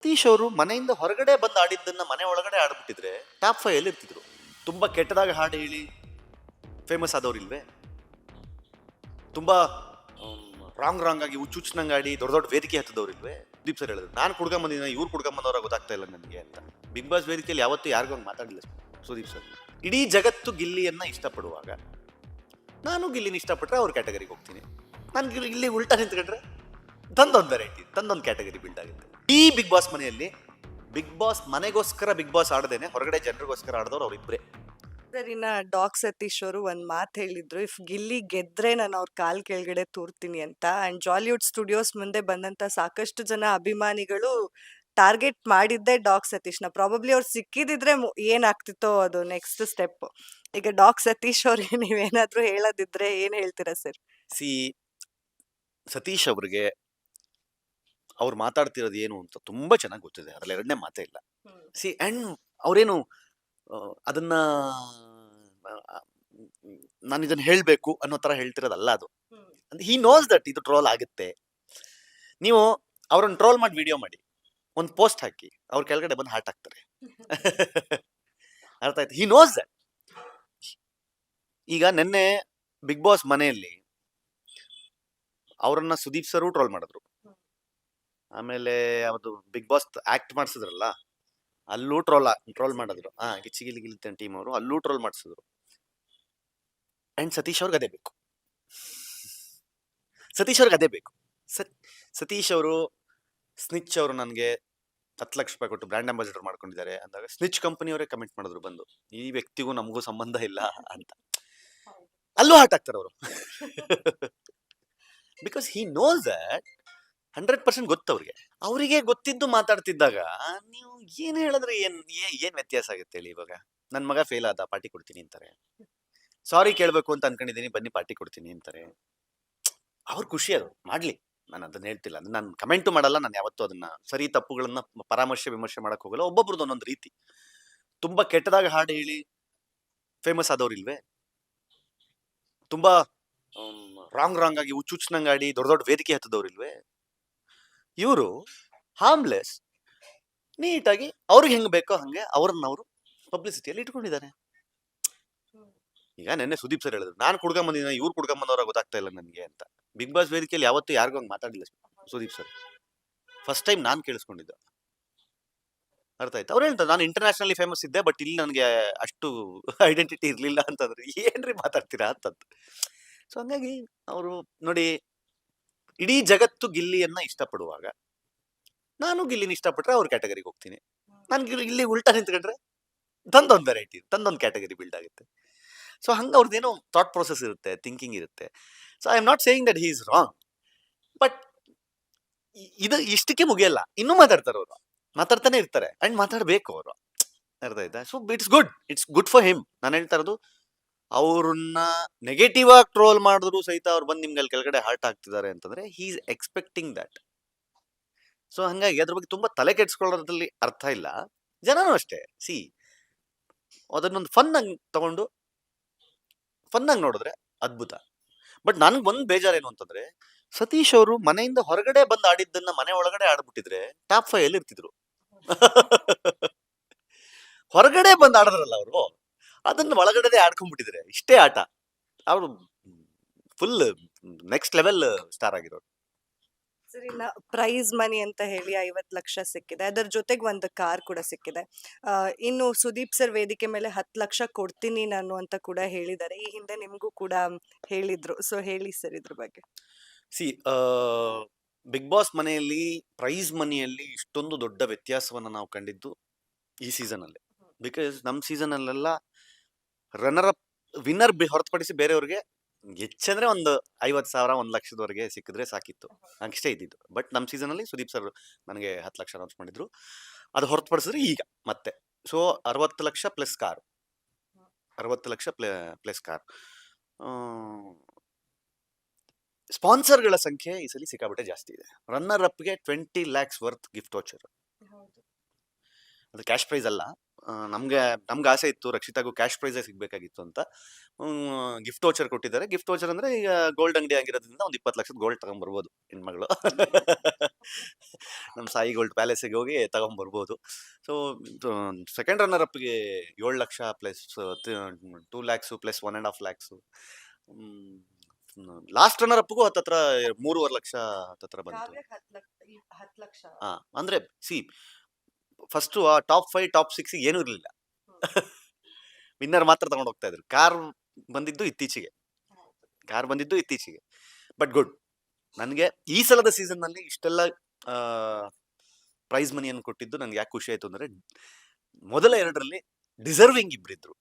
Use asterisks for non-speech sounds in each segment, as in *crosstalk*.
ಸತೀಶ್ ಅವರು ಮನೆಯಿಂದ ಹೊರಗಡೆ ಬಂದು ಆಡಿದ್ದನ್ನ ಮನೆ ಒಳಗಡೆ ಆಡ್ಬಿಟ್ಟಿದ್ರೆ ಟಾಪ್ ಫೈವ್ ಅಲ್ಲಿ ಇರ್ತಿದ್ರು ತುಂಬಾ ಕೆಟ್ಟದಾಗ ಹಾಡು ಹೇಳಿ ಫೇಮಸ್ ಆದವ್ರು ಇಲ್ವೇ? ತುಂಬಾ ರಾಂಗ್ ರಾಂಗ್ ಆಗಿ ಹುಚ್ಚುಚ್ಚನಂಗ್ ಆಡಿ ದೊಡ್ಡ ದೊಡ್ಡ ವೇದಿಕೆ ಹತ್ತದವ್ರು ಇಲ್ವೇ? ದೀಪ್ ಸರ್ ಹೇಳಿದ್ರು. ನಾನು ಕುಡ್ಕೊಂಬಂದಿನ ಇವ್ರು ಕುಡ್ಕೊಂಬಂದವ್ರ ಗೊತ್ತಾಗ್ತಾ ಇಲ್ಲ ನನಗೆ ಅಂತ. ಬಿಗ್ ಬಾಸ್ ವೇದಿಕೆಯಲ್ಲಿ ಯಾವತ್ತೂ ಯಾರಿಗೂ ಹಂಗೆ ಮಾತಾಡಲಿಲ್ಲ ಸುದೀಪ್ ಸರ್ ಇಡೀ ಜಗತ್ತು ಗಿಲ್ಲಿಯನ್ನ ಇಷ್ಟಪಡುವಾಗ, ನಾನು ಗಿಲ್ಲಿನ ಇಷ್ಟಪಟ್ಟರೆ ಅವ್ರ ಕ್ಯಾಟಗರಿಗೆ ಹೋಗ್ತೀನಿ. ನಾನು ಇಲ್ಲಿ ಉಲ್ಟಾ ನಿಂತ್ಕೊಂಡ್ರೆ ತಂದೊಂದು ವೆರೈಟಿ ತಂದೊಂದು ಕ್ಯಾಟಗರಿ ಬಿಲ್ಡ್ ಆಗುತ್ತೆ. ಈ ಬಿಗ್ ಬಾಸ್ ಮನೆಯಲ್ಲಿ ಬಿಗ್ ಬಾಸ್ ಮನೆಗೋಸ್ಕರ ಬಿಗ್ ಬಾಸ್ ಆಡದೇನೆ ಹೊರಗಡೆ ಜನರಿಗೋಸ್ಕರ ಆಡಿದವ್ರು ಅವರಿಬ್ಬರೇ ಸರಿನ ಡಾಕ್ ಸತೀಶ್ ಅವರು ಒಂದ್ ಮಾತು ಹೇಳಿದ್ರು ಇಫ್ ಗಿಲ್ಲಿ ಗೆದ್ರೆ ನಾನು ಅವ್ರ ಕಾಲ್ ಕೆಳಗಡೆ ತೂರ್ತೀನಿ ಅಂತ. ಅಂಡ್ ಜಾಲಿವುಡ್ ಸ್ಟುಡಿಯೋಸ್ ಮುಂದೆ ಬಂದಂತ ಸಾಕಷ್ಟು ಜನ ಅಭಿಮಾನಿಗಳು ಟಾರ್ಗೆಟ್ ಮಾಡಿದ್ದೆ ಡಾಕ್ ಸತೀಶ್ನ. ಪ್ರಾಬಬ್ಲಿ ಅವ್ರು ಸಿಕ್ಕಿದಿದ್ರೆ ಏನಾಗ್ತಿತ್ತೋ ಅದು ನೆಕ್ಸ್ಟ್ ಸ್ಟೆಪ್ ಈಗ ಡಾಕ್ ಸತೀಶ್ ಅವ್ರಿಗೆ ನೀವೇನಾದ್ರೂ ಹೇಳೋದಿದ್ರೆ ಏನ್ ಹೇಳ್ತೀರಾ ಸರ್? ಸಿ ಸತೀಶ್ ಅವ್ರಿಗೆ ಅವ್ರು ಮಾತಾಡ್ತಿರೋದು ಏನು ಅಂತ ತುಂಬಾ ಚೆನ್ನಾಗಿ ಗೊತ್ತಿದೆ. ಅದ್ರಲ್ಲಿ ಎರಡನೇ ಮಾತೇ ಇಲ್ಲ. ಸಿ ಅಂಡ್ ಅವ್ರೇನು ಅದನ್ನ ನಾನು ಇದನ್ನ ಹೇಳ್ಬೇಕು ಅನ್ನೋ ತರ ಹೇಳ್ತಿರೋದಲ್ಲ ಅದು. ಹಿ ನೋಸ್ ದಟ್ ಇದು ಟ್ರೋಲ್ ಆಗುತ್ತೆ. ನೀವು ಅವ್ರನ್ನ ಟ್ರೋಲ್ ಮಾಡಿ ವಿಡಿಯೋ ಮಾಡಿ. ಒಂದು ಪೋಸ್ಟ್ ಹಾಕಿ. ಅವ್ರ ಕೆಳಗಡೆ ಬಂದು ಹಾರ್ಟ್ ಹಾಕ್ತಾರೆ. ಅರ್ಥ ಆಯ್ತು ಹಿ ನೋಸ್ ದಟ್ ಈಗ ನಿನ್ನೆ ಬಿಗ್ ಬಾಸ್ ಮನೆಯಲ್ಲಿ ಅವರನ್ನ ಸುದೀಪ್ ಸರು ಟ್ರೋಲ್ ಮಾಡಿದ್ರು. ಆಮೇಲೆ ಅದು ಬಿಗ್ ಬಾಸ್ ಆಕ್ಟ್ ಮಾಡಿಸಿದ್ರಲ್ಲ, ಅಲ್ಲೂ ಟ್ರೋಲ್ ಟ್ರೋಲ್ ಮಾಡಿದ್ರು. ಹಾ ಗಿಚ್ಚಿ ಗಿಲಿ ಗಿಲಿ ಟೀಮ್ ಅವರು, ಅಲ್ಲೂ ಟ್ರೋಲ್ ಮಾಡಿಸಿದ್ರು. ಅಂಡ್ ಸತೀಶ್ ಅವ್ರಿಗೆ ಅದೇ ಬೇಕು. ಸತೀಶ್ ಅವ್ರಿಗೆ ಅದೇ ಬೇಕು. ಸತ್, ಸತೀಶ್ ಅವರು, ಸ್ನಿಚ್ ಅವರು ನನಗೆ ಹತ್ತು ಲಕ್ಷ ರೂಪಾಯಿ ಕೊಟ್ಟು ಬ್ರ್ಯಾಂಡ್ ಅಂಬಾಸಿಡರ್ ಮಾಡ್ಕೊಂಡಿದ್ದಾರೆ ಅಂದಾಗ ಸ್ನಿಚ್ ಕಂಪನಿಯವರೇ ಕಮೆಂಟ್ ಮಾಡಿದ್ರು ಬಂದು, ಈ ವ್ಯಕ್ತಿಗೂ ನಮಗೂ ಸಂಬಂಧ ಇಲ್ಲ ಅಂತ. ಅಲ್ಲೂ ಹಾಟ್ ಆಗ್ತಾರೆ ಅವರು. Because he knows that hundred percent ಗೊತ್ತು ಅವ್ರಿಗೆ. ಅವರಿಗೆ ಗೊತ್ತಿದ್ದು ಮಾತಾಡ್ತಿದ್ದಾಗ ನೀವು ಏನ್ ಹೇಳಿದ್ರೆ ಏನ್ ಏನು ವ್ಯತ್ಯಾಸ ಆಗುತ್ತೆ ಹೇಳಿ ಇವಾಗ? ನನ್ನ ಮಗ ಫೇಲ್ ಆದ ಪಾರ್ಟಿ ಕೊಡ್ತೀನಿ ಅಂತಾರೆ. ಸಾರಿ ಕೇಳಬೇಕು ಅಂತ ಅನ್ಕೊಂಡಿದ್ದೀನಿ, ಬನ್ನಿ ಪಾರ್ಟಿ ಕೊಡ್ತೀನಿ ಅಂತಾರೆ. ಅವ್ರ ಖುಷಿ ಅದು, ಮಾಡ್ಲಿ. ನಾನು ಅದನ್ನ ಹೇಳ್ತಿಲ್ಲ. ಅಂದ್ರೆ ನಾನು ಕಮೆಂಟು ಮಾಡಲ್ಲ, ನಾನು ಯಾವತ್ತೂ ಅದನ್ನ ಸರಿ ತಪ್ಪುಗಳನ್ನ ಪರಾಮರ್ಶೆ ವಿಮರ್ಶೆ ಮಾಡಕ್ ಹೋಗಲ್ಲ. ಒಬ್ಬೊಬ್ರದ್ದು ಒಂದೊಂದು ರೀತಿ. ತುಂಬಾ ಕೆಟ್ಟದಾಗ ಹಾಡು ಹೇಳಿ ಫೇಮಸ್ ಆದವ್ರು ಇಲ್ವೇ ತುಂಬಾ ರಾಂಗ್ ರಾಂಗ್ ಆಗಿ ಹುಚ್ಚುಚ್ಚನಂಗ್ ಆಡಿ ದೊಡ್ಡ ದೊಡ್ಡ ವೇದಿಕೆ ಹತ್ತದವ್ರು ಇಲ್ವೇ ಇವರು ಹಾರ್ಮ್ಲೆಸ್ ನೀಟಾಗಿ ಅವ್ರಿಗೆ ಹೆಂಗ್ ಬೇಕೋ ಹಂಗೆ ಅವ್ರನ್ನ ಅವರು ಪಬ್ಲಿಸಿಟಿಯಲ್ಲಿ ಇಟ್ಕೊಂಡಿದ್ದಾರೆ. ಈಗ ನೆನ್ನೆ ಸುದೀಪ್ ಸರ್ ಹೇಳಿದ್ರು, ನಾನು ಕುಡ್ಕೊಂಬಂದಿನ ಇವ್ರು ಕುಡ್ಕೊಂಬಂದವ್ರ ಗೊತ್ತಾಗ್ತಾ ಇಲ್ಲ ನನಗೆ ಅಂತ. ಬಿಗ್ ಬಾಸ್ ವೇದಿಕೆಯಲ್ಲಿ ಯಾವತ್ತೂ ಯಾರಿಗೂ ಹಂಗೆ ಮಾತಾಡಿಲ್ಲ ಸುದೀಪ್ ಸರ್ ಫಸ್ಟ್ ಟೈಮ್ ನಾನು ಕೇಳಿಸ್ಕೊಂಡಿದ್ದು. ಅರ್ಥ ಆಯ್ತು? ಅವ್ರು ಹೇಳ್ತಾರೆ, ನಾನು ಇಂಟರ್ನ್ಯಾಷನಲಿ ಫೇಮಸ್ ಇದ್ದೆ ಬಟ್ ಇಲ್ಲಿ ನನಗೆ ಅಷ್ಟು ಐಡೆಂಟಿಟಿ ಇರಲಿಲ್ಲ ಅಂತಂದ್ರೆ. ಏನ್ರಿ ಮಾತಾಡ್ತೀರಾ ಅಂತಂದು ಸೊ ಹಂಗಾಗಿ ಅವರು ನೋಡಿ ಇಡೀ ಜಗತ್ತು ಗಿಲ್ಲಿಯನ್ನ ಇಷ್ಟಪಡುವಾಗ ನಾನು ಗಿಲ್ಲಿನ ಇಷ್ಟಪಟ್ರೆ ಅವ್ರ ಕ್ಯಾಟಗರಿಗೆ ಹೋಗ್ತೀನಿ. ನಾನು ಇಲ್ಲಿ ಉಲ್ಟಾ ನಿಂತ್ಕೊಂಡ್ರೆ ತಂದೊಂದು ವೆರೈಟಿ ತಂದೊಂದು ಕ್ಯಾಟಗರಿ ಬಿಲ್ಡ್ ಆಗುತ್ತೆ. ಸೊ ಹಂಗೆ ಅವ್ರದ್ದೇನೋ ಥಾಟ್ ಪ್ರೊಸೆಸ್ ಇರುತ್ತೆ ಥಿಂಕಿಂಗ್ ಇರುತ್ತೆ. So I am not saying that he is wrong but ಇದು ಇಷ್ಟಕ್ಕೆ ಮುಗಿಯಲ್ಲ. ಇನ್ನೂ ಮಾತಾಡ್ತಾರೆ ಅವರು. ಮಾತಾಡ್ತಾನೆ ಇರ್ತಾರೆ. ಅಂಡ್ ಮಾತಾಡಬೇಕು ಅವರು. ಅರ್ಥ ಆಯ್ತಾ? So it's good it's good for him ನಾನು ಹೇಳ್ತಾ ಇರೋದು ಅವ್ರನ್ನ ನೆಗೆಟಿವ್ ಆಗಿ ಟ್ರೋಲ್ ಮಾಡಿದ್ರು ಸಹಿತ ಅವ್ರು ಬಂದು ನಿಮ್ಗೆ ಅಲ್ಲಿ ಕೆಳಗಡೆ ಹಾರ್ಟ್ ಆಗ್ತಿದ್ದಾರೆ ಅಂತಂದ್ರೆ he is expecting that so ಹಂಗಾಗಿ ಅದ್ರ ಬಗ್ಗೆ ತುಂಬಾ ತಲೆ ಕೆಡ್ಸ್ಕೊಳ್ಳೋದ್ರಲ್ಲಿ ಅರ್ಥ ಇಲ್ಲ. ಜನನೂ ಅಷ್ಟೇ. ಸಿ ಅದನ್ನೊಂದು ಫನ್ ಆಗಿ ತಗೊಂಡು ಫನ್ ಆಗಿ ನೋಡಿದ್ರೆ ಅದ್ಭುತ. ಬಟ್ ನನಗೆ ಒಂದು ಬೇಜಾರೇನು ಅಂತಂದ್ರೆ, ಸತೀಶ್ ಅವರು ಮನೆಯಿಂದ ಹೊರಗಡೆ ಬಂದು ಆಡಿದ್ದನ್ನ ಮನೆ ಒಳಗಡೆ ಆಡ್ಬಿಟ್ಟಿದ್ರೆ ಟಾಪ್ ಫೈವ್ ಅಲ್ಲಿ ಇರ್ತಿದ್ರು *laughs* ಹೊರಗಡೆ ಬಂದು ಆಡಿದ್ರಲ್ಲ ಅವರು. ಅದನ್ನ ಒಳಗಡೆ ಆಡ್ಕೊಂಡ್ಬಿಟ್ಟಿದ್ರೆ ಇಷ್ಟೇ ಆಟ. ಅವರು ಫುಲ್ ನೆಕ್ಸ್ಟ್ ಲೆವೆಲ್ ಸ್ಟಾರ್ ಆಗಿರೋರು. ಪ್ರೈಸ್ ಮನಿ ಅಂತ ಹೇಳಿ ಐವತ್ ಲಕ್ಷ ಸಿಕ್ಕಿದೆ. ಅದರ ಜೊತೆಗೆ ಒಂದು ಕಾರ್ ಕೂಡ ಸಿಕ್ಕಿದೆ. ಇನ್ನು ಸುದೀಪ್ ಸರ್ ವೇದಿಕೆ ಮೇಲೆ ಹತ್ತು ಲಕ್ಷ ಕೊಡ್ತೀನಿ ನಾನು ಅಂತ ಕೂಡ ಹೇಳಿದ್ದಾರೆ. ಈ ಹಿಂದೆ ನಿಮಗೂ ಕೂಡ ಹೇಳಿದ್ರು. ಸೊ ಹೇಳಿ ಸರ್ ಇದ್ರ ಬಗ್ಗೆ. ಸಿ ಬಿಗ್ ಬಾಸ್ ಮನೆಯಲ್ಲಿ ಪ್ರೈಸ್ ಮನಿಯಲ್ಲಿ ಇಷ್ಟೊಂದು ದೊಡ್ಡ ವ್ಯತ್ಯಾಸವನ್ನು ನಾವು ಕಂಡಿದ್ದು ಈ ಸೀಸನ್ ಅಲ್ಲಿ. ಬಿಕಾಸ್ ನಮ್ಮ ಸೀಸನ್ ಅಲ್ಲೆಲ್ಲ ರನ್ನರ್ ಅಪ್ ವಿನ್ನರ್ ಹೊರತುಪಡಿಸಿ ಬೇರೆಯವ್ರಿಗೆ ಹೆಚ್ಚಂದ್ರೆ ಒಂದು ಐವತ್ತು ಸಾವಿರ ಒಂದು ಲಕ್ಷದವರೆಗೆ ಸಿಕ್ಕಿದ್ರೆ ಸಾಕಿತ್ತು. ಅಷ್ಟೇ ಇದ್ದಿದ್ದು. ಬಟ್ ನಮ್ಮ ಸೀಸನ್ ಅಲ್ಲಿ ಸುದೀಪ್ ಸರ್ ನನಗೆ ಹತ್ತು ಲಕ್ಷ ಅನೌನ್ಸ್ ಮಾಡಿದ್ರು. ಅದು ಹೊರತುಪಡಿಸಿದ್ರೆ ಈಗ ಮತ್ತೆ. ಸೊ ಅರವತ್ತು ಲಕ್ಷ ಪ್ಲಸ್ ಕಾರ್ ಅರವತ್ತು ಲಕ್ಷ ಪ್ಲೇ ಪ್ಲಸ್ ಕಾರ್ ಸ್ಪಾನ್ಸರ್ಗಳ ಸಂಖ್ಯೆ ಈ ಸಲ ಸಿಕ್ಕಾಬಿಟ್ಟೆ ಜಾಸ್ತಿ ಇದೆ. Runner ಅಪ್ಗೆ twenty lakhs worth gift voucher ಅದು ಕ್ಯಾಶ್ ಪ್ರೈಸ್ ಅಲ್ಲ. ನಮ್ಗೆ ನಮ್ಗೆ ಆಸೆ ಇತ್ತು ರಕ್ಷಿತಾಗೂ ಕ್ಯಾಶ್ ಪ್ರೈಸೇ ಸಿಗಬೇಕಾಗಿತ್ತು ಅಂತ. ಗಿಫ್ಟ್ ವೋಚರ್ ಕೊಟ್ಟಿದ್ದಾರೆ. ಗಿಫ್ಟ್ ವೋಚರ್ ಅಂದ್ರೆ ಈಗ ಗೋಲ್ಡ್ ಅಂಗಡಿ ಆಗಿರೋದ್ರಿಂದ ಒಂದು ಇಪ್ಪತ್ತು ಲಕ್ಷದ ಗೋಲ್ಡ್ ತಗೊಂಡ್ಬರ್ಬೋದು ಹೆಣ್ಮಗಳು. *laughs* ನಮ್ಮ ಸಾಯಿ ಗೋಲ್ಡ್ ಪ್ಯಾಲೇಸಿಗೆ ಹೋಗಿ ತಗೊಂಬರ್ಬೋದು. ಸೊ ಸೆಕೆಂಡ್ ರನ್ನರ್ ಅಪ್ಗೆ ಏಳು lakh plus two lakhs plus one and half lakhs last runner ಅಪ್ಗೂ ಹತ್ತತ್ರ ಮೂರುವರೆ ಲಕ್ಷ ಹತ್ತತ್ರ ಬಂತು. ಹಾ ಅಂದ್ರೆ ಸಿ ಫಸ್ಟ್ ಆ ಟಾಪ್ ಫೈವ್ ಟಾಪ್ ಸಿಕ್ಸ್ ಏನೂ ಇರಲಿಲ್ಲ. ವಿನ್ನರ್ ಮಾತ್ರ ತಗೊಂಡು ಹೋಗ್ತಾ ಇದ್ರು. ಕಾರ್ ಬಂದಿದ್ದು ಇತ್ತೀಚೆಗೆ. ಕಾರ್ ಬಂದಿದ್ದು ಇತ್ತೀಚೆಗೆ. ಬಟ್ ಗುಡ್ ನನಗೆ ಈ ಸಲದ ಸೀಸನ್ನಲ್ಲಿ ಇಷ್ಟೆಲ್ಲ ಪ್ರೈಸ್ ಮನಿಯನ್ನು ಕೊಟ್ಟಿದ್ದು ನನಗೆ ಯಾಕೆ ಖುಷಿ ಆಯ್ತು ಅಂದ್ರೆ ಮೊದಲ ಎರಡರಲ್ಲಿ ಡಿಸರ್ವಿಂಗ್ ಇಬ್ಬ್ರಿದ್ರು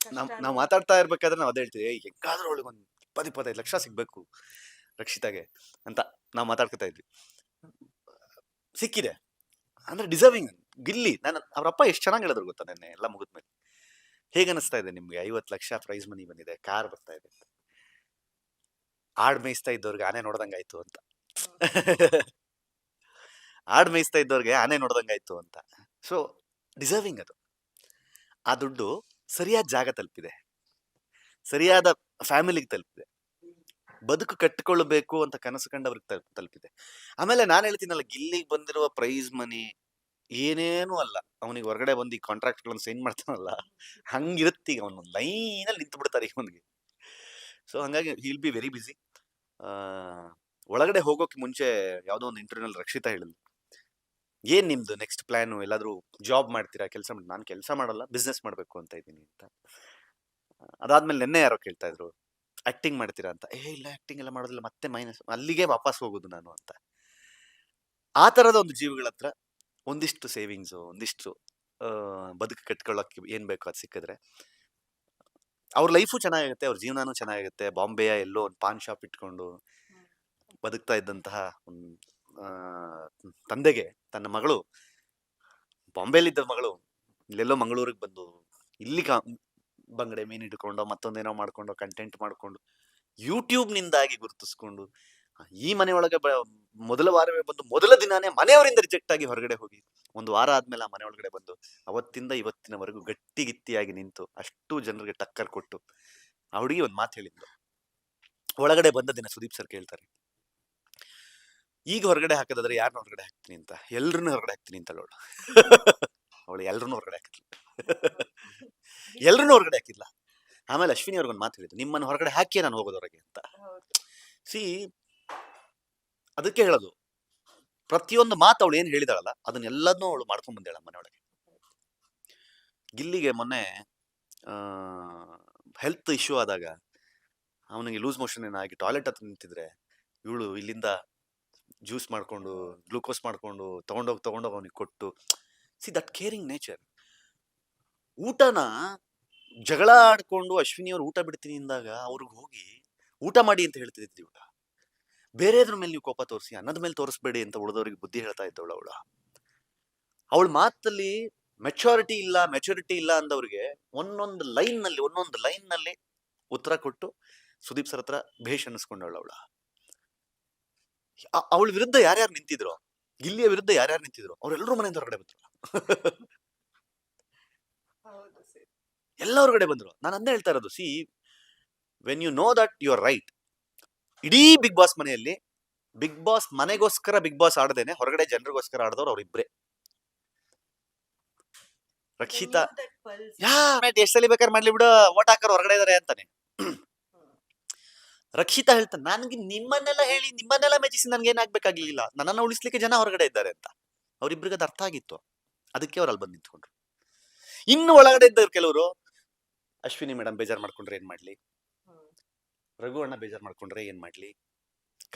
ನಾವು ನಾವು ಮಾತಾಡ್ತಾ ಇರ್ಬೇಕಾದ್ರೆ ನಾವು ಅದೇ ಹೇಳ್ತೀವಿ "ಏಯ್, ಹೆಂಗಾದ್ರೂ ಅವಳಿಗೆ ಒಂದು ಇಪ್ಪತ್ತು ಇಪ್ಪತ್ತೈದು ಲಕ್ಷ ಸಿಗಬೇಕು ರಕ್ಷಿತಾಗೆ ಅಂತ ನಾವು ಮಾತಾಡ್ಕೊತಾ ಇದ್ವಿ. ಸಿಕ್ಕಿದೆ. ಅಂದ್ರೆ ಡಿಸರ್ವಿಂಗ್ ಗಿಲ್ಲಿ. ನಾನು ಅವರಪ್ಪ ಎಷ್ಟು ಚೆನ್ನಾಗಿ ಹೇಳಿದ್ರು ಗೊತ್ತಾ ನೆನ್ನೆ ಎಲ್ಲ ಮುಗಿದ್ಮೇಲೆ ಹೇಗೆ ಅನಿಸ್ತಾ ಇದೆ ನಿಮ್ಗೆ? ಐವತ್ತು ಲಕ್ಷ ಪ್ರೈಸ್ ಮನಿ ಬಂದಿದೆ, ಕಾರ್ ಬರ್ತಾ ಇದೆ ಆಡ್ ಮೇಯಿಸ್ತಾ ಇದ್ದವ್ರಿಗೆ ಆನೆ ನೋಡ್ದಂಗಾಯ್ತು ಅಂತ. ಆಡ್ ಮೇಯಿಸ್ತಾ ಇದ್ದವ್ರಿಗೆ ಆನೆ ನೋಡ್ದಂಗಾಯ್ತು ಅಂತ. *laughs* ಸೊ ಡಿಸರ್ವಿಂಗ್ ಅದು. ಆ ದುಡ್ಡು ಸರಿಯಾದ ಜಾಗ ತಲುಪಿದೆ. ಸರಿಯಾದ ಫ್ಯಾಮಿಲಿಗೆ ತಲುಪಿದೆ. ಬದುಕು ಕಟ್ಟಿಕೊಳ್ಳಬೇಕು ಅಂತ ಕನಸು ಕಂಡವ್ರಿಗೆ ಅವ್ರಿಗೆ ತಲುಪಿದೆ. ಆಮೇಲೆ ನಾನು ಹೇಳ್ತೀನಲ್ಲ, ಗಿಲ್ಲಿಗೆ ಬಂದಿರುವ ಪ್ರೈಸ್ ಮನಿ ಏನೇನೂ ಅಲ್ಲ. ಅವನಿಗೆ ಹೊರಗಡೆ ಬಂದು ಈ ಕಾಂಟ್ರಾಕ್ಟ್ಗಳನ್ನು ಸೈನ್ ಮಾಡ್ತಾನಲ್ಲ, ಹಂಗಿರುತ್ತೆ ಈಗ ಅವನು. ಲೈನಲ್ಲಿ ನಿಂತು ಬಿಡ್ತಾರೆ ಈಗ ಅವನಿಗೆ. ಸೊ ಹಂಗಾಗಿ ಹೀಲ್ ಬಿ ವೆರಿ ಬಿಸಿ ಒಳಗಡೆ ಹೋಗೋಕೆ ಮುಂಚೆ ಯಾವುದೋ ಒಂದು ಇಂಟರ್ವ್ಯೂನಲ್ಲಿ ರಕ್ಷಿತಾ ಹೇಳಿದ್ಲು. ಏನು ನಿಮ್ಮದು ನೆಕ್ಸ್ಟ್ ಪ್ಲ್ಯಾನು ಎಲ್ಲಾದರೂ ಜಾಬ್ ಮಾಡ್ತೀರಾ? ಕೆಲಸ ಮಾಡಿ, ನಾನು ಕೆಲಸ ಮಾಡಲ್ಲ ಬಿಸ್ನೆಸ್ ಮಾಡಬೇಕು ಅಂತ ಇದ್ದೀನಿ ಅಂತ. ಅದಾದ್ಮೇಲೆ ನೆನ್ನೆ ಯಾರೋ ಕೇಳ್ತಾ ಇದ್ರು. ಆಕ್ಟಿಂಗ್ ಮಾಡ್ತೀರಾ ಅಂತ. ಏ, ಇಲ್ಲ ಆಕ್ಟಿಂಗ್ ಎಲ್ಲ ಮಾಡೋದಿಲ್ಲ, ಮತ್ತೆ ಮೈನಸ್ ಅಲ್ಲಿಗೆ ವಾಪಸ್ ಹೋಗೋದು ನಾನು ಅಂತ. ಆ ತರದ ಒಂದು ಜೀವಿಗಳ ಹತ್ರ ಒಂದಿಷ್ಟು ಸೇವಿಂಗ್ಸು ಒಂದಿಷ್ಟು ಬದುಕು ಕಟ್ಕೊಳ್ಳೋಕೆ ಏನು ಬೇಕೋ ಅದು ಸಿಕ್ಕಿದ್ರೆ. ಅವ್ರ ಲೈಫು ಚೆನ್ನಾಗಿರುತ್ತೆ, ಅವ್ರ ಜೀವನನೂ ಚೆನ್ನಾಗಿರುತ್ತೆ. ಬಾಂಬೆಯ ಎಲ್ಲೋ ಒಂದು ಪಾನ್ ಶಾಪ್ ಇಟ್ಕೊಂಡು ಬದುಕ್ತಾ ಇದ್ದಂತಹ ಒಂದು ತಂದೆಗೆ, ತನ್ನ ಮಗಳು ಬಾಂಬೆಲಿದ್ದ ಮಗಳು, ಇಲ್ಲೆಲ್ಲೋ ಮಂಗಳೂರಿಗೆ ಬಂದು, ಇಲ್ಲಿ ಕಾ ಬಂಗಡೆ ಮೀನು ಹಿಡ್ಕೊಂಡು ಮತ್ತೊಂದೇನೋ ಮಾಡ್ಕೊಂಡು ಕಂಟೆಂಟ್ ಮಾಡಿಕೊಂಡು ಯೂಟ್ಯೂಬ್ನಿಂದಾಗಿ ಗುರುತಿಸ್ಕೊಂಡು ಈ ಮನೆಯೊಳಗೆ ಮೊದಲ ವಾರವೇ ಬಂದು ಮೊದಲ ದಿನಾನೇ ಮನೆಯವರಿಂದ ರಿಜೆಕ್ಟ್ ಆಗಿ ಹೊರಗಡೆ ಹೋಗಿ, ಒಂದು ವಾರ ಆದ್ಮೇಲೆ ಆ ಮನೆ ಒಳಗಡೆ ಬಂದು ಅವತ್ತಿಂದ ಇವತ್ತಿನವರೆಗೂ ಗಟ್ಟಿಗಿತ್ತಿಯಾಗಿ ನಿಂತು ಅಷ್ಟು ಜನರಿಗೆ ಟಕ್ಕರ್ ಕೊಟ್ಟು, ಆ ಹುಡುಗಿ ಒಂದು ಮಾತು ಹೇಳಿದ್ಲು. ಒಳಗಡೆ ಬಂದ ದಿನ ಸುದೀಪ್ ಸರ್ ಕೇಳ್ತಾರೆ, ಈಗ ಹೊರಗಡೆ ಹಾಕೋದಾದ್ರೆ ಯಾರನ್ನ ಹೊರಗಡೆ ಹಾಕ್ತೀನಿ ಅಂತ? ಎಲ್ರನ್ನೂ ಹೊರಗಡೆ ಹಾಕ್ತೀನಿ ಅಂತ. ಅವಳು. *laughs* ಅವಳು ಎಲ್ರನ್ನೂ ಹೊರಗಡೆ ಹಾಕಿದ್ಲು *laughs* ಎಲ್ರನ್ನೂ ಹೊರಗಡೆ ಹಾಕಿಲ್ಲ ಆಮೇಲೆ ಅಶ್ವಿನಿ ಅವ್ರಿಗೊಂದು ಮಾತು ಹೇಳಿದ್ದು ನಿಮ್ಮನ್ನು ಹೊರಗಡೆ ಹಾಕಿ ನಾನು ಹೋಗೋದು ಹೊರಗೆ ಅಂತ ಸಿ ಅದಕ್ಕೆ ಹೇಳೋದು ಪ್ರತಿಯೊಂದು ಮಾತು ಅವಳು ಏನು ಹೇಳಿದಾಳಲ್ಲ ಅದನ್ನೆಲ್ಲದನ್ನೂ ಅವಳು ಮಾಡ್ಕೊಂಡ್ ಬಂದೇಳ ಮನೆಯೊಳಗೆ. ಗಿಲ್ಲಿಗೆ ಮೊನ್ನೆ ಹೆಲ್ತ್ ಇಶ್ಯೂ ಆದಾಗ ಅವನಿಗೆ ಲೂಸ್ ಮೋಷನ್ ಏನಾಗಿ ಟಾಯ್ಲೆಟ್ ಹತ್ರ ನಿಂತಿದ್ರೆ ಇವಳು ಇಲ್ಲಿಂದ ಜ್ಯೂಸ್ ಮಾಡಿಕೊಂಡು ಗ್ಲೂಕೋಸ್ ಮಾಡಿಕೊಂಡು ತೊಗೊಂಡೋಗಿ ತೊಗೊಂಡೋಗಿ ಅವನಿಗೆ ಕೊಟ್ಟು ಸಿ ದಟ್ ಕೇರಿಂಗ್ ನೇಚರ್ ಊಟನ ಜಗಳ ಆಡ್ಕೊಂಡು ಅಶ್ವಿನಿ ಅವ್ರು ಊಟ ಬಿಡ್ತೀನಿ ಅಂದಾಗ ಅವ್ರಿಗೆ ಹೋಗಿ ಊಟ ಮಾಡಿ ಅಂತ ಹೇಳ್ತಿದ್ದಿತ್ತು ಇವಳ ಬೇರೆದ್ರ ಮೇಲೆ ನೀವು ಕೋಪ ತೋರಿಸಿ, ಅನ್ನದ ಮೇಲೆ ತೋರಿಸ್ಬೇಡಿ ಅಂತ ಉಳಿದವ್ರಿಗೆ ಬುದ್ಧಿ ಹೇಳ್ತಾ ಇದ್ದವಳು ಅವಳ. ಅವಳ ಮಾತಲ್ಲಿ ಮೆಚುರಿಟಿ ಇಲ್ಲ ಮೆಚುರಿಟಿ ಇಲ್ಲ ಅಂದವ್ರಿಗೆ ಒಂದೊಂದು ಲೈನ್ನಲ್ಲಿ ಒಂದೊಂದು ಲೈನ್ನಲ್ಲಿ ಉತ್ತರ ಕೊಟ್ಟು ಸುದೀಪ್ ಸರ್ ಹತ್ರ ಭೇಷ್ ಅನ್ನಿಸ್ಕೊಂಡವಳು ಅವಳ. ಅವಳ ವಿರುದ್ಧ ಯಾರ್ಯಾರು ನಿಂತಿದ್ರು? ಗಿಲ್ಲಿಯ ವಿರುದ್ಧ ಯಾರ್ಯಾರು ನಿಂತಿದ್ರು? ಅವರೆಲ್ಲರೂ ಮನೆಯಿಂದ ಹೊರಗಡೆ ಬಂದ್ರು. *laughs* ಎಲ್ಲ ಕಡೆ ಬಂದರು. ನಾನು ಅಂದೇ ಹೇಳ್ತಾ ಇರೋದು see when you know that you are right ಇಡೀ ಬಿಗ್ ಬಾಸ್ ಮನೆಯಲ್ಲಿ ಬಿಗ್ ಬಾಸ್ ಮನೆಗೋಸ್ಕರ ಬಿಗ್ ಬಾಸ್ ಆಡದೇನೆ ಹೊರಗಡೆ ಜನರಿಗೋಸ್ಕರ ಆಡಿದವ್ರು ಅವ್ರಿಬ್ರೆ. ರಕ್ಷಿತಾ ಯಾ ಎಷ್ಟು ಸಲ ಬೇಕಾದ್ರೆ ಮಾಡ್ಲಿ ಬಿಡು ಓಟ್ ಹಾಕೋರು ಹೊರಗಡೆ ಇದಾರೆ ಅಂತಾನೆ. ರಕ್ಷಿತಾ ಹೇಳ್ತಾನೆ ನನ್ಗೆ ನಿಮ್ಮನ್ನೆಲ್ಲ ಹೇಳಿ ನಿಮ್ಮನ್ನೆಲ್ಲ ಮೆಚ್ಚಿಸಿ ನನ್ಗೆ ಏನಾಗ್ಬೇಕಾಗ್ಲಿಲ್ಲ ನನ್ನನ್ನ ಉಳಿಸ್ಲಿಕ್ಕೆ ಜನ ಹೊರಗಡೆ ಇದ್ದಾರೆ ಅಂತ. ಅವ್ರಿಬ್ರಿಗೆ ಅದು ಅರ್ಥ ಆಗಿತ್ತು. ಅದಕ್ಕೆ ಅವ್ರು ಅಲ್ಲಿ ಬಂದು ನಿಂತ್ಕೊಂಡ್ರು. ಇನ್ನು ಒಳಗಡೆ ಇದ್ದವ್ರು ಕೆಲವರು ಅಶ್ವಿನಿ ಮೇಡಮ್ ಬೇಜಾರ್ ಮಾಡ್ಕೊಂಡ್ರೆ ಏನ್ ಮಾಡ್ಲಿ? ರಘು ಅಣ್ಣ ಬೇಜಾರ್ ಮಾಡ್ಕೊಂಡ್ರೆ ಏನ್ ಮಾಡ್ಲಿ?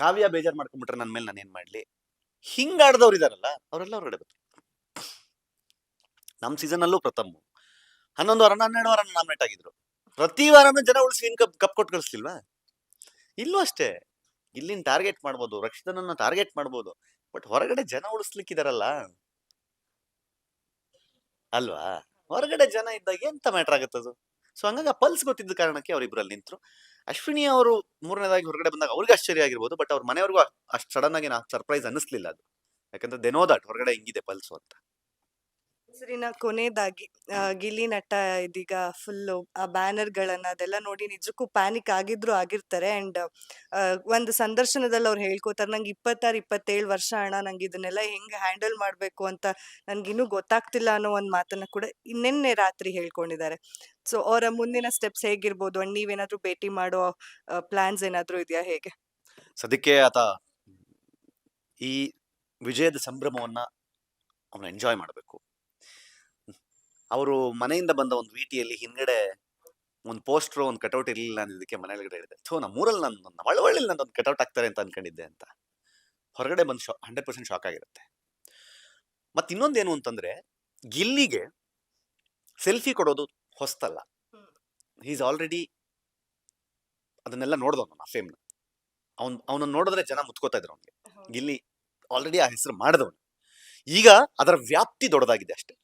ಕಾವ್ಯ ಬೇಜಾರ್ ಮಾಡ್ಕೊಂಡ್ಬಿಟ್ರೆ ನನ್ ಮೇಲೆ ನಾನು ಏನ್ ಮಾಡ್ಲಿ ಹಿಂಗಾಡ್ದವ್ರು ಇದಾರಲ್ಲ ಅವರೆಲ್ಲ ಹೊರಗಡೆ ನಮ್ ಸೀಸನ್ ಅಲ್ಲೂ ಪ್ರಥಮ. ಹನ್ನೊಂದು ವಾರ ಹನ್ನೆರಡು ವಾರ ನಾಮಿನೇಟ್ ಆಗಿದ್ರು. ಪ್ರತಿ ವಾರನೂ ಜನ ಉಳಿಸಿ ಇನ್ ಕಪ್ ಕಪ್ ಕೊಟ್ಟು ಕಳಿಸ್ಲಿಲ್ವಾ? ಇಲ್ಲೂ ಅಷ್ಟೇ. ಇಲ್ಲಿನ ಟಾರ್ಗೆಟ್ ಮಾಡ್ಬೋದು ರಕ್ಷಿತನನ್ನ ಟಾರ್ಗೆಟ್ ಮಾಡ್ಬೋದು. ಬಟ್ ಹೊರಗಡೆ ಜನ ಉಳಿಸ್ಲಿಕ್ಕಿದಾರಲ್ಲ. ಅಲ್ವಾ? ಹೊರಗಡೆ ಜನ ಇದ್ದಾಗ ಎಂತ ಮ್ಯಾಟರ್ ಆಗತ್ತದು? ಸೊ ಹಂಗಾಗಿ ಆ ಪಲ್ಸ್ ಗೊತ್ತಿದ್ದ ಕಾರಣಕ್ಕೆ ಅವರಿಬ್ಬರಲ್ಲಿ ನಿಂತರು. ಅಶ್ವಿನಿ ಅವರು ಮೂರನೇದಾಗಿ ಹೊರಗಡೆ ಬಂದಾಗ ಅವ್ರಿಗೆ ಆಶ್ಚರ್ಯ ಆಗಿರ್ಬೋದು, ಬಟ್ ಅವ್ರ ಮನೆಯವ್ರಿಗೂ ಅಷ್ಟು ಸಡನ್ ಆಗಿ ನಾ ಸರ್ಪ್ರೈಸ್ ಅನ್ನಿಸ್ಲಿಲ್ಲ ಅದು. ಯಾಕಂದ್ರೆ ದೆನೋ ದಟ್ ಹೊರಗಡೆ ಹಿಂಗಿದೆ ಪಲ್ಸು ಅಂತ. ಸರಿನಾ ಕೊನೆಯದಾಗಿ ಗಿಲ್ಲಿ ನಟ ಇದೀಗ ಫುಲ್ಲು ಆ ಬ್ಯಾನರ್ಗಳನ್ನ ಅದೆಲ್ಲ ನೋಡಿ ನಿಜಕ್ಕೂ ಪ್ಯಾನಿಕ್ ಆಗಿದ್ರು ಆಗಿರ್ತಾರೆ. ಅಂಡ್ ಒಂದು ಸಂದರ್ಶನದಲ್ಲಿ ಅವ್ರು ಹೇಳ್ಕೊತಾರೆ, ನಂಗೆ ಇಪ್ಪತ್ತಾರು, ಇಪ್ಪತ್ತೇಳು ವರ್ಷ ಅಣ್ಣ, ನಂಗೆ ಇದನ್ನೆಲ್ಲ ಹೆಂಗೆ ಹ್ಯಾಂಡಲ್ ಮಾಡಬೇಕು ಅಂತ ನನ್ಗಿನ್ನೂ ಗೊತ್ತಾಗ್ತಿಲ್ಲ ಅನ್ನೋ ಒಂದು ಮಾತನ್ನ ಕೂಡ ನಿನ್ನೆ ರಾತ್ರಿ ಹೇಳ್ಕೊಂಡಿದ್ದಾರೆ. ಸೊ ಅವರ ಮುಂದಿನ ಸ್ಟೆಪ್ಸ್ ಹೇಗಿರ್ಬೋದು? ಅಂಡ್ ನೀವೇನಾದ್ರೂ ಭೇಟಿ ಮಾಡೋ ಪ್ಲಾನ್ಸ್ ಏನಾದರೂ ಇದೆಯಾ ಹೇಗೆ? ಸದ್ಯಕ್ಕೆ ಆತ ಈ ವಿಜಯದ ಸಂಭ್ರಮವನ್ನ ಅವನು ಎಂಜಾಯ್ ಮಾಡಬೇಕು. ಅವರು ಮನೆಯಿಂದ ಬಂದ ಒಂದು ವಿಟಿಯಲ್ಲಿ ಹಿಂದ್ಗಡೆ ಒಂದು ಪೋಸ್ಟರ್ ಒಂದು ಕಟೌಟ್ ಇರಲಿಲ್ಲ ಅನ್ನೋದಕ್ಕೆ ಮನೆಯೊಳಗಡೆ ಹೇಳಿದೆ ಥೋ ನಮ್ಮೂರಲ್ಲಿ ನನ್ನ ನಾನು ಒಂದು ಕಟೌಟ್ ಆಗ್ತಾರೆ ಅಂತ ಅನ್ಕೊಂಡಿದ್ದೆ ಅಂತ. ಹೊರಗಡೆ ಬಂದು ಶಾ ಹಂಡ್ರೆಡ್ ಪರ್ಸೆಂಟ್ ಶಾಕ್ ಆಗಿರುತ್ತೆ. ಮತ್ತು ಇನ್ನೊಂದೇನು ಅಂತಂದರೆ ಗಿಲ್ಲಿಗೆ ಸೆಲ್ಫಿ ಕೊಡೋದು ಹೊಸ್ತಲ್ಲ. ಈಸ್ ಆಲ್ರೆಡಿ ಅದನ್ನೆಲ್ಲ ನೋಡ್ದವನು ಆ ಫೇಮ್ನ ಅವ್ನ ಅವನನ್ನು ನೋಡಿದ್ರೆ ಜನ ಮುತ್ಕೋತಾ ಇದ್ರು ಅವನಿಗೆ. ಗಿಲ್ಲಿ ಆಲ್ರೆಡಿ ಆ ಹೆಸರು ಮಾಡಿದವನು. ಈಗ ಅದರ ವ್ಯಾಪ್ತಿ ದೊಡ್ಡದಾಗಿದೆ ಅಷ್ಟೇ.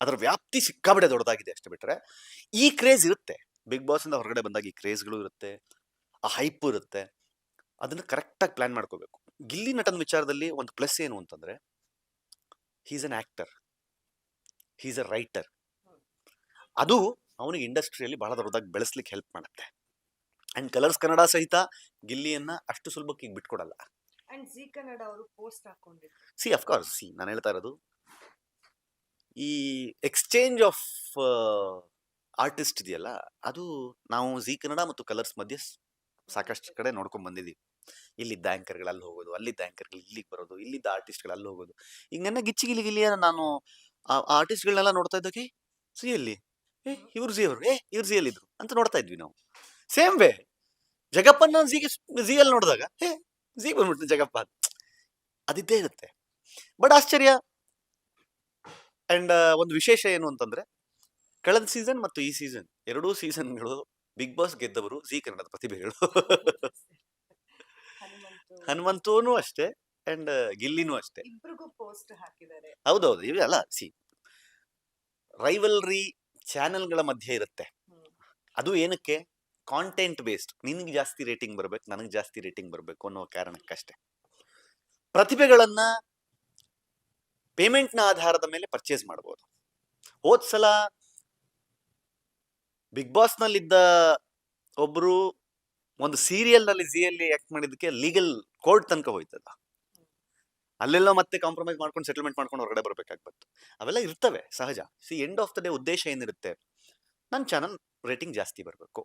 ಅದರ ವ್ಯಾಪ್ತಿ ಸಿಕ್ಕಾಬಿಡೆ ದೊಡ್ಡದಾಗಿದೆ ಅಷ್ಟೇ ಬಿಟ್ರೆ ಈ ಕ್ರೇಜ್ ಇರುತ್ತೆ. ಬಿಗ್ ಬಾಸ್ ಇಂದ ಹೊರಗಡೆ ಬಂದಾಗ ಈ ಕ್ರೇಜ್ಗಳು ಇರುತ್ತೆ ಆ ಹೈಪ್ ಇರುತ್ತೆ. ಅದನ್ನ ಕರೆಕ್ಟಾಗಿ ಪ್ಲಾನ್ ಮಾಡ್ಕೋಬೇಕು. ಗಿಲ್ಲಿ ನಟನ ವಿಚಾರದಲ್ಲಿ ಒಂದು ಪ್ಲಸ್ ಏನು ಅಂತಂದ್ರೆ he's an actor he's a writer ಅದು ಅವನಿಗೆ ಇಂಡಸ್ಟ್ರಿಯಲ್ಲಿ ಬಹಳ ದೊಡ್ಡದಾಗಿ ಬೆಳೆಸ್ಲಿಕ್ಕೆ ಹೆಲ್ಪ್ ಮಾಡುತ್ತೆ. ಅಂಡ್ ಕಲರ್ಸ್ ಕನ್ನಡ ಸಹಿತ ಗಿಲ್ಲಿಯನ್ನ ಅಷ್ಟು ಸುಲಭಕ್ಕೆ ಬಿಟ್ಕೊಡಲ್ಲ. ಸಿ ಅಫ್ಕೋರ್ಸ್ ಸಿ ನಾನು ಹೇಳ್ತಾ ಇರೋದು ಈ ಎಕ್ಸ್ಚೇಂಜ್ ಆಫ್ ಆರ್ಟಿಸ್ಟ್ ಇದೆಯಲ್ಲ, ಅದು ನಾವು ಜಿ ಕನ್ನಡ ಮತ್ತು ಕಲರ್ಸ್ ಮಧ್ಯೆ ಸಾಕಷ್ಟು ಕಡೆ ನೋಡ್ಕೊಂಡ್ ಬಂದಿದ್ದೀವಿ. ಇಲ್ಲಿದ್ದ ಆ್ಯಂಕರ್ಗಳು ಅಲ್ಲಿ ಹೋಗೋದು, ಅಲ್ಲಿದ್ದ ಆ್ಯಂಕರ್ಗಳು ಇಲ್ಲಿಗೆ ಬರೋದು, ಇಲ್ಲಿದ್ದ ಆರ್ಟಿಸ್ಟ್ಗಳು ಅಲ್ಲಿ ಹೋಗೋದು. ಈಗ ಗಿಚ್ಚಿ ಗಿಲಿ ಗಿಲಿಯ ನಾನು, ಆ ಆರ್ಟಿಸ್ಟ್ಗಳನ್ನೆಲ್ಲ ನೋಡ್ತಾ ಇದ್ದೋಕೆ ಏ ಸಿ ಎಲ್ಲಿ ಏ, ಇವ್ರು ಜಿ ಅವರು, ಏ, ಇವ್ರು ಇದ್ರು ಅಂತ ನೋಡ್ತಾ ಇದ್ವಿ ನಾವು. ಸೇಮ್ ವೇ ಜಗಪ್ಪನ ಜಿಗೆ ಜಿಯಲ್ಲಿ ನೋಡಿದಾಗ, ಏ ಜಿ ಬಂದ್ಬಿಟ್ಟು ಜಗಪ್ಪ ಅದಿದ್ದೇ ಇರುತ್ತೆ. ಬಟ್ ಆಶ್ಚರ್ಯ ಅಂಡ್ ಒಂದು ವಿಶೇಷ ಏನು ಅಂತಂದ್ರೆ ಕಳೆದ ಸೀಸನ್ ಮತ್ತು ಈ ಸೀಸನ್ ಎರಡೂ ಸೀಸನ್ಗಳು ಬಿಗ್ ಬಾಸ್ ಗೆದ್ದವರು ಜಿ ಕನ್ನಡದ ಪ್ರತಿಭೆಗಳು. ಹನುಮಂತು. ಹನುಮಂತೂನು ಅಷ್ಟೇ ಅಂಡ್ ಗಿಲ್ಲಿನೂ ಅಷ್ಟೇ. ಹೌದೌದು ಇವೆ ಅಲ್ಲ ಸಿ ರೈವಲ್ರಿ ಚಾನೆಲ್ಗಳ ಮಧ್ಯೆ ಇರುತ್ತೆ. ಅದು ಏನಕ್ಕೆ? ಕಾಂಟೆಂಟ್ ಬೇಸ್ಡ್ ನಿನಗೆ ಜಾಸ್ತಿ ರೇಟಿಂಗ್ ಬರ್ಬೇಕು ನನಗೆ ಜಾಸ್ತಿ ರೇಟಿಂಗ್ ಬರಬೇಕು ಅನ್ನೋ ಕಾರಣಕ್ಕಷ್ಟೇ. ಪ್ರತಿಭೆಗಳನ್ನ ಪೇಮೆಂಟ್ನ ಆಧಾರದ ಮೇಲೆ ಪರ್ಚೇಸ್ ಮಾಡ್ಬೋದು. ಹೋದ್ ಸಲ ಬಿಗ್ ಬಾಸ್ನಲ್ಲಿದ್ದ ಒಬ್ರು ಒಂದು ಸೀರಿಯಲ್ನಲ್ಲಿ ಜಿಯಲ್ಲಿ ಆಕ್ಟ್ ಮಾಡಿದ್ದಕ್ಕೆ ಲೀಗಲ್ ಕೋರ್ಟ್ ತನಕ ಹೋಯ್ತದ ಅಲ್ಲೆಲ್ಲ ಮತ್ತೆ ಕಾಂಪ್ರಮೈಸ್ ಮಾಡ್ಕೊಂಡು ಸೆಟಲ್ಮೆಂಟ್ ಮಾಡ್ಕೊಂಡು ಹೊರಗಡೆ ಬರಬೇಕಾಗ್ಬಿತ್ತು ಅವೆಲ್ಲ ಇರ್ತವೆ, ಸಹಜ. See end of the day ಉದ್ದೇಶ ಏನಿರುತ್ತೆ? ನನ್ನ ಚಾನಲ್ ರೇಟಿಂಗ್ ಜಾಸ್ತಿ ಬರಬೇಕು.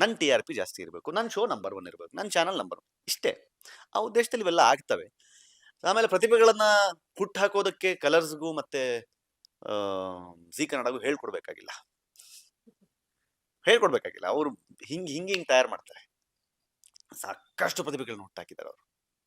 ನನ್ನ ಟಿ ಆರ್ ಪಿ ಜಾಸ್ತಿ ಇರಬೇಕು. ನನ್ನ ಶೋ ನಂಬರ್ ಒನ್ ಇರಬೇಕು. ನನ್ನ ಚಾನಲ್ ನಂಬರ್ ಒನ್. ಇಷ್ಟೇ. ಆ ಉದ್ದೇಶದಲ್ಲಿ ಇವೆಲ್ಲ ಆಗ್ತವೆ. ಆಮೇಲೆ ಪ್ರತಿಭೆಗಳನ್ನ ಹುಟ್ಟು ಹಾಕೋದಕ್ಕೆ ಕಲರ್ಸ್ಗೂ ಮತ್ತೆ ಜೀ ಕನ್ನಡಗೂ ಹೇಳ್ಕೊಡ್ಬೇಕಾಗಿಲ್ಲ. ಹೇಳ್ಕೊಡ್ಬೇಕಾಗಿಲ್ಲ. ಅವರು ಹಿಂಗ್ ಹಿಂಗ್ ಹಿಂಗ್ ತಯಾರು ಮಾಡ್ತಾರೆ. ಸಾಕಷ್ಟು ಪ್ರತಿಭೆಗಳನ್ನ ಹುಟ್ಟಾಕಿದ್ದಾರೆ ಅವರು.